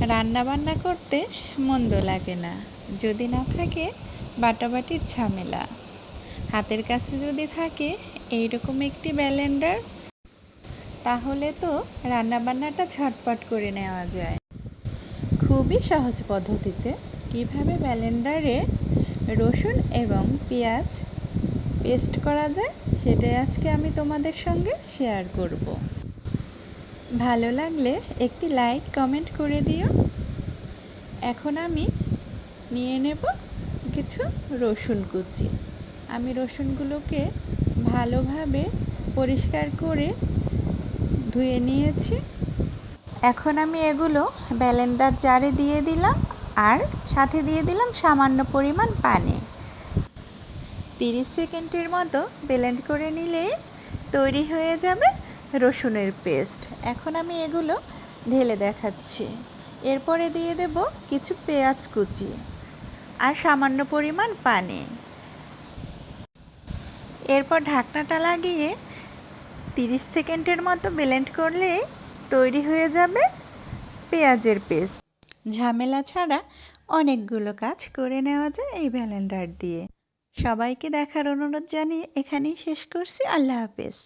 রান্না বান্না করতে মন্দ লাগে না। যদি না থাকে বাটাবাটির ঝামেলা। হাতের কাছে যদি থাকে এইরকম একটি ব্যালেন্ডার, তাহলে তো রান্নাবান্নাটা ঝটপট করে নেওয়া যায়। খুবই সহজ পদ্ধতিতে কীভাবে ব্যালেন্ডারে রসুন এবং পেঁয়াজ পেস্ট করা যায়, সেটাই আজকে আমি তোমাদের সঙ্গে শেয়ার করব। ভালো লাগলে একটি লাইক, কমেন্ট করে দিও। এখন আমি নিয়ে নেব কিছু রসুন কুচি। আমি রসুনগুলোকে ভালোভাবে পরিষ্কার করে ধুয়ে নিয়েছি। এখন আমি এগুলো ব্যালেন্ডার জারে দিয়ে দিলাম আর সাথে দিয়ে দিলাম সামান্য পরিমাণ পানি। তিরিশ সেকেন্ডের মতো ব্লেন্ড করে নিলে তৈরি হয়ে যাবে রসুনের পেস্ট। এখন আমি এগুলো ঢেলে দেখাচ্ছি। এরপরে দিয়ে দেব কিছু পেঁয়াজ কুচি আর সামান্য পরিমাণ পানি। এরপর ঢাকনাটা লাগিয়ে তিরিশ সেকেন্ডের মতো ব্লেন্ড করলে তৈরি হয়ে যাবে পেঁয়াজের পেস্ট। ঝামেলা ছাড়া অনেকগুলো কাজ করে নেওয়া যায় এই ব্যালেন্ডার দিয়ে। সবাইকে দেখার অনুরোধ জানিয়ে এখানেই শেষ করছি। আল্লাহ হাফেজ।